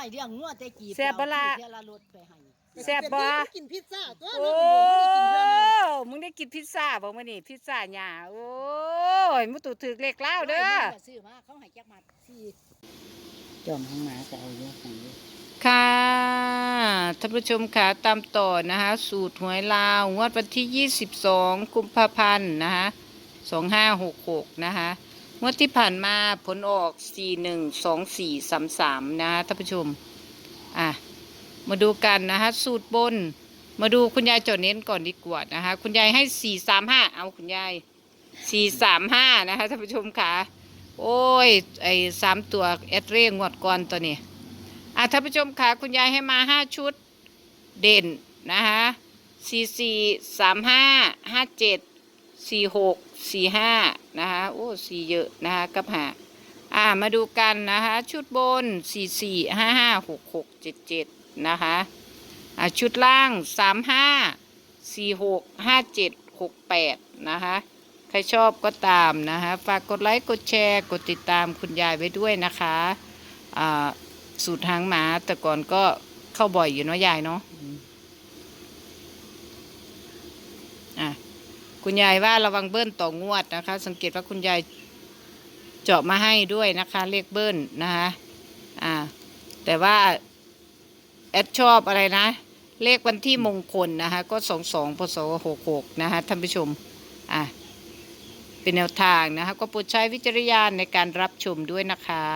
อยเลี้ยงงัวแต่จีแซ่บบ่ล่ะ เที่ยวละรถไปให้แซ่บบ่ กินพิซซ่าตัวโอ้นั้นผมบ่ได้กินเรื่องนั้นมึงได้กินพิซซ่าบ่มื้อนี้พิซซ่าหยาโอ้ยมุตุถึกเลขแล้วเด้อร้ยหนึ่งก็ซื้อมาเขาให้จักมัดสี่ จอมห้องหมาก็เอาเยอะให้เยอะค่ะท่านผู้ชมค่ะตามต่อนะคะสูตรหวยลาวงวดวันที่ 22 กุมภาพันธ์นะคะ2566นะคะ งวดที่ผ่านมาผลออก412433นะคะท่านผู้ชม อะ มาดูกันนะคะสูตรบน มาดูคุณยายจดเน้นก่อนดีกว่านะคะคุณยายให้435เอาคุณยาย435นะคะท่านผู้ชมค่ะโอ้ยไอ้สามตัวแอดเร่งงวดก่อนตัวนี้อะท่านผู้ชมค่ะคุณยายให้มาห้าชุดเด่นนะคะสี่สี่สามห้าห้าเจ็ด สี่หกสี่ห้านะคะโอ้สี่เยอะนะคะกับหาอ่ามาดูกันนะคะชุดบนสี่สี่ห้าห้าหกหกเจ็ดเจ็ดนะคะอ่าชุดล่างสามห้าสี่หกห้าเจ็ดหกแปดนะคะใครชอบก็ตามนะคะฝากกดไลค์กดแชร์กดติดตามคุณยายไว้ด้วยนะคะอ่าสูตรหางหมาแต่ก่อนก็เข้าบ่อยอยู่เนาะยายเนาะ คุณยายว่าระวังเบิ้ลต่องวดนะคะ สังเกตว่าคุณยายเจาะมาให้ด้วยนะคะเลขเบิ้ลนะคะอ่าแต่ว่าแอดชอบอะไรนะ เลขวันที่มงคลนะคะ ก็สองสองพศหกหกนะคะท่านผู้ชมอะเป็นแนวทางนะคะ ก็โปรดใช้วิจารณญาณในการรับชมด้วยนะคะ